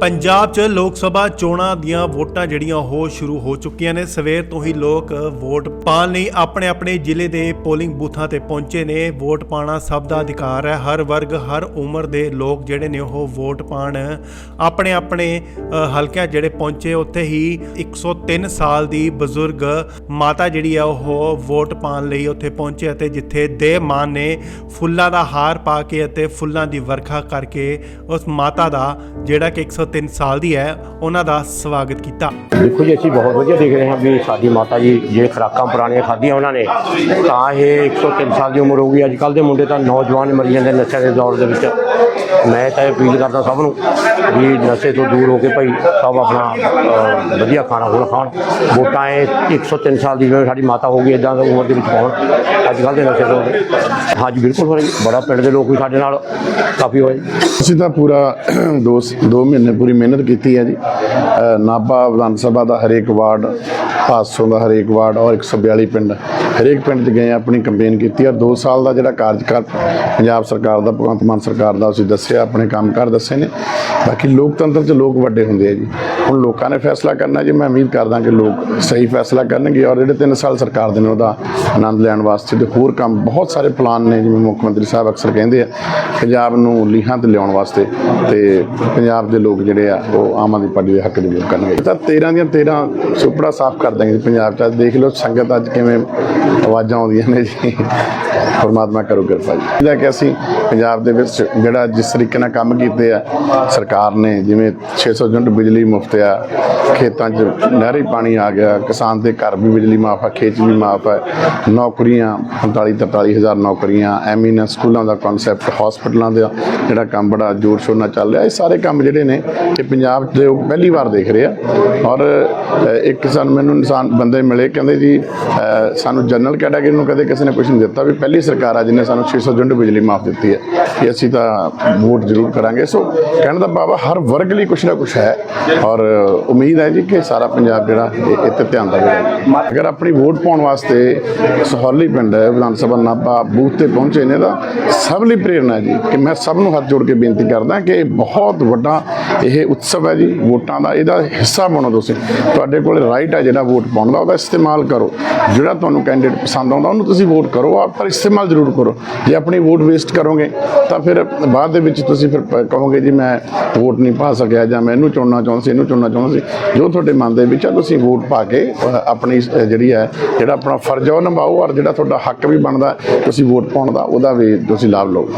ਪੰਜਾਬ 'ਚ ਲੋਕ ਸਭਾ ਚੋਣਾਂ ਦੀਆਂ ਵੋਟਾਂ ਜਿਹੜੀਆਂ ਉਹ ਸ਼ੁਰੂ ਹੋ ਚੁੱਕੀਆਂ ਨੇ। ਸਵੇਰ ਤੋਂ ਹੀ ਲੋਕ ਵੋਟ ਪਾਉਣ ਲਈ ਆਪਣੇ ਆਪਣੇ ਜ਼ਿਲ੍ਹੇ ਦੇ ਪੋਲਿੰਗ ਬੂਥਾਂ ਤੇ ਪਹੁੰਚੇ ਨੇ। ਵੋਟ ਪਾਣਾ ਸਭ ਦਾ ਅਧਿਕਾਰ ਹੈ। ਹਰ ਵਰਗ, ਹਰ ਉਮਰ ਦੇ ਲੋਕ ਜਿਹੜੇ ਨੇ ਉਹ ਵੋਟ ਪਾਣ ਆਪਣੇ ਆਪਣੇ ਹਲਕਿਆਂ ਜਿਹੜੇ ਪਹੁੰਚੇ। ਉੱਥੇ ਹੀ 103 ਸਾਲ ਦੀ ਬਜ਼ੁਰਗ ਮਾਤਾ ਜਿਹੜੀ ਆ ਉਹ ਵੋਟ ਪਾਣ ਲਈ ਉੱਥੇ ਪਹੁੰਚੇ ਅਤੇ ਜਿੱਥੇ ਦੇ ਮਾਨ ਨੇ ਫੁੱਲਾਂ ਦਾ ਹਾਰ ਪਾ ਕੇ ਅਤੇ ਫੁੱਲਾਂ ਦੀ ਵਰਖਾ ਕਰਕੇ ਉਸ ਮਾਤਾ ਦਾ ਜਿਹੜਾ ਕਿ 103 ਸਾਲ ਦੀ ਹੈ ਉਹਨਾਂ ਦਾ ਸਵਾਗਤ ਕੀਤਾ। ਦੇਖੋ ਜੀ ਅਸੀਂ ਬਹੁਤ ਵਧੀਆ ਦੇਖ ਰਹੇ ਹਾਂ ਵੀ ਸਾਡੀ ਮਾਤਾ ਜੀ ਜੇ ਖੁਰਾਕਾਂ ਪੁਰਾਣੀਆਂ ਖਾਧੀਆਂ ਉਹਨਾਂ ਨੇ ਤਾਂ ਇਹ 103 ਸਾਲ ਦੀ ਉਮਰ ਹੋ ਗਈ। ਅੱਜ ਕੱਲ ਦੇ ਮੁੰਡੇ ਤਾਂ ਨੌਜਵਾਨ ਮਰੀ ਜਾਂਦੇ ਨਸ਼ਿਆਂ ਦੇ ਦੌਰ ਦੇ ਵਿੱਚ। ਮੈਂ ਤਾਂ ਇਹ ਅਪੀਲ ਕਰਦਾ ਸਭ ਨੂੰ ਵੀ ਨਸ਼ੇ ਤੋਂ ਦੂਰ ਹੋ ਕੇ ਭਾਈ ਸਭ ਆਪਣਾ ਵਧੀਆ ਖਾਣਾ ਖੁਣਾ ਖਾਣ। ਵੋਟਾਂ ਇਹ 103 ਸਾਲ ਦੀ ਸਾਡੀ ਮਾਤਾ ਹੋ ਗਈ ਇਦਾਂ ਦੀ ਉਮਰ ਦੇ ਵਿੱਚ ਪਾਉਣ ਅੱਜ ਕੱਲ ਦੇ ਨਸ਼ੇ ਤੋਂ ਹਾਂਜੀ ਬਿਲਕੁਲ ਹੋ ਰਹੀ ਬੜਾ ਪਿੰਡ ਦੇ ਲੋਕ ਵੀ ਸਾਡੇ ਨਾਲ ਕਾਫੀ ਹੋਏ। ਅਸੀਂ ਤਾਂ ਪੂਰਾ ਦੋ ਦੋ ਮਹੀਨੇ ਪੂਰੀ ਮਿਹਨਤ ਕੀਤੀ ਹੈ ਜੀ। ਨਾਭਾ ਵਿਧਾਨ ਸਭਾ ਦਾ ਹਰੇਕ ਵਾਰਡ, ਪਾਸੋਂ ਦਾ ਹਰੇਕ ਵਾਰਡ ਔਰ 142 ਪਿੰਡ, ਹਰੇਕ ਪਿੰਡ 'ਚ ਗਏ, ਆਪਣੀ ਕੰਪੇਨ ਕੀਤੀ ਔਰ 2 ਸਾਲ ਦਾ ਜਿਹੜਾ ਕਾਰਜਕਾਲ ਪੰਜਾਬ ਸਰਕਾਰ ਦਾ, ਭਗਵੰਤ ਮਾਨ ਸਰਕਾਰ ਦਾ ਅਸੀਂ ਦੱਸਿਆ, ਆਪਣੇ ਕੰਮਕਾਰ ਦੱਸੇ ਨੇ। ਬਾਕੀ ਲੋਕਤੰਤਰ 'ਚ ਲੋਕ ਵੱਡੇ ਹੁੰਦੇ ਆ ਜੀ। ਹੁਣ ਲੋਕਾਂ ਨੇ ਫੈਸਲਾ ਕਰਨਾ ਜੀ, ਮੈਂ ਉਮੀਦ ਕਰਦਾ ਕਿ ਲੋਕ ਸਹੀ ਫੈਸਲਾ ਕਰਨਗੇ ਔਰ ਜਿਹੜੇ 3 ਸਾਲ ਸਰਕਾਰ ਦੇ ਨੇ, ਉਹਦਾ ਆਨੰਦ ਲੈਣ ਵਾਸਤੇ ਤੇ ਹੋਰ ਕੰਮ, ਬਹੁਤ ਸਾਰੇ ਪਲਾਨ ਨੇ, ਜਿਵੇਂ ਮੁੱਖ ਮੰਤਰੀ ਸਾਹਿਬ ਅਕਸਰ ਕਹਿੰਦੇ ਆ, ਪੰਜਾਬ ਨੂੰ ਲੀਹਾਂ ਤੇ ਲਿਆਉਣ ਵਾਸਤੇ ਤੇ ਪੰਜਾਬ ਦੇ ਲੋਕ ਜਿਹੜੇ ਆ, ਉਹ ਆਮ ਆਦਮੀ ਪਾਰਟੀ ਦੇ ਹੱਕ ਦੇ ਵੋਟ ਕਰਨਗੇ। ਤਾਂ 13 ਦੀਆਂ 13 ਸੁਪੜਾ ਸਾਫ਼ ਕਰ ਦਾਂਗੇ ਜੀ ਪੰਜਾਬ ਚ। ਅੱਜ ਦੇਖ ਲਓ ਸੰਗਤ ਅੱਜ ਕਿਵੇਂ ਆਵਾਜ਼ਾਂ ਆਉਂਦੀਆਂ ਨੇ ਜੀ। ਪਰਮਾਤਮਾ ਕਰੋ ਕਿਰਪਾ ਜੀ। ਇਹਦਾ ਕਿ ਅਸੀਂ ਪੰਜਾਬ ਦੇ ਵਿੱਚ ਜਿਹੜਾ ਜਿਸ ਤਰੀਕੇ ਨਾਲ ਕੰਮ ਕੀਤੇ ਆ, ਸਰਕਾਰ ਨੇ ਜਿਵੇਂ 600 ਯੂਨਿਟ ਬਿਜਲੀ ਮੁਫਤ ਆ, ਖੇਤਾਂ 'ਚ ਨਹਿਰੀ ਪਾਣੀ ਆ ਗਿਆ, ਕਿਸਾਨ ਦੇ ਘਰ ਵੀ ਬਿਜਲੀ ਮਾਫ ਆ, ਖੇਤ ਵੀ ਮਾਫ ਹੈ ਨੌਕਰੀਆਂ 45 43 ਹਜ਼ਾਰ ਨੌਕਰੀਆਂ, ਐਮੀਨੈਂਸ, ਸਕੂਲਾਂ ਦਾ ਕਨਸੈਪਟ ਹਸਪੀਟਲਾਂ ਦਾ ਜਿਹੜਾ ਕੰਮ ਬੜਾ ਜ਼ੋਰ ਸ਼ੋਰ ਨਾਲ ਚੱਲ ਰਿਹਾ, ਇਹ ਸਾਰੇ ਕੰਮ ਜਿਹੜੇ ਨੇ ਕਿ ਪੰਜਾਬ 'ਚ ਉਹ ਪਹਿਲੀ ਵਾਰ ਦੇਖ ਰਹੇ ਆ। ਔਰ ਇੱਕ ਸਾਨੂੰ ਮੈਨੂੰ ਇਨਸਾਨ ਬੰਦੇ ਮਿਲੇ, ਕਹਿੰਦੇ ਜੀ ਸਾਨੂੰ ਜਨਰਲ ਕੈਟਾਗਰੀ ਨੂੰ ਕਦੇ ਕਿਸੇ ਨੇ ਕੁਝ ਨਹੀਂ ਦਿੱਤਾ ਵੀ ਪਹਿਲੀ ਸਰਕਾਰ ਆ ਜਿਹਨੇ ਸਾਨੂੰ 600 ਯੂਨਿਟ ਬਿਜਲੀ ਮਾਫ ਦਿੱਤੀ ਹੈ ਕਿ ਅਸੀਂ ਤਾਂ ਵੋਟ ਜ਼ਰੂਰ ਕਰਾਂਗੇ। ਸੋ ਕਹਿਣ ਦਾ ਬਾਬਾ ਹਰ ਵਰਗ ਲਈ ਕੁਝ ਨਾ ਕੁਝ ਹੈ। ਔਰ, ਉਮੀਦ ਹੈ ਜੀ ਕਿ ਸਾਰਾ ਪੰਜਾਬ ਜਿਹੜਾ ਇੱਥੇ ਇਹ ਤੇ ਧਿਆਨ ਦੇਵੇਗਾ ਅਗਰ ਆਪਣੀ ਵੋਟ ਪਾਉਣ ਵਾਸਤੇ ਸਹੌਲੀ ਪਿੰਡ ਹੈ, ਵਿਧਾਨ ਸਭਾ ਨਾਭਾ ਬੂਥ ਤੇ ਪਹੁੰਚੇ ਨੇ, ਤਾਂ ਸਭ ਲਈ ਪ੍ਰੇਰਨਾ ਜੀ ਕਿ ਮੈਂ ਸਭ ਨੂੰ ਹੱਥ ਜੋੜ ਕੇ ਬੇਨਤੀ ਕਰਦਾ ਕਿ ਇਹ ਬਹੁਤ ਵੱਡਾ ਇਹ ਉਤਸਵ ਹੈ ਜੀ, ਵੋਟਾਂ ਦਾ, ਇਹਦਾ ਹਿੱਸਾ ਬਣੋ ਤੁਸੀਂ। ਤੁਹਾਡੇ ਕੋਲ ਰਾਈਟ ਹੈ ਜਿਹੜਾ ਵੋਟ ਪਾਉਣ ਦਾ, ਉਹਦਾ ਇਸਤੇਮਾਲ ਕਰੋ। ਜਿਹੜਾ ਤੁਹਾਨੂੰ ਕੈਂਡੀਡੇਟ ਪਸੰਦ ਆਉਂਦਾ, ਉਹਨੂੰ ਤੁਸੀਂ ਵੋਟ ਕਰੋ। ਆ ਪਰ ਇਸਤੇਮਾਲ ਜ਼ਰੂਰ ਕਰੋ। ਜੇ ਆਪਣੀ ਵੋਟ ਵੇਸਟ ਕਰੋਗੇ, ਤਾਂ ਫਿਰ ਬਾਅਦ ਦੇ ਵਿੱਚ ਤੁਸੀਂ ਫਿਰ ਕਹੋਗੇ ਜੀ, ਮੈਂ ਵੋਟ ਨਹੀਂ ਪਾ ਸਕਿਆ ਜਾਂ ਮੈਂ ਇਹਨੂੰ ਚੁਣਨਾ ਚਾਹੁੰਦਾ ਸੀ, ਇਹਨੂੰ ਚੁਣਨਾ ਚਾਹੁੰਦਾ ਸੀ। ਜੋ ਤੁਹਾਡੇ ਮਨ ਦੇ ਵਿੱਚ ਆ, ਤੁਸੀਂ ਵੋਟ ਪਾ ਕੇ ਆਪਣੀ ਜਿਹੜੀ ਹੈ, ਜਿਹੜਾ ਆਪਣਾ ਫਰਜ਼ ਆ, ਉਹ ਨਿਭਾਓ। ਔਰ ਜਿਹੜਾ ਤੁਹਾਡਾ ਹੱਕ ਵੀ ਬਣਦਾ, ਤੁਸੀਂ ਵੋਟ ਪਾਉਣ ਦਾ, ਉਹਦਾ ਵੀ ਤੁਸੀਂ ਲਾਭ ਲਓ।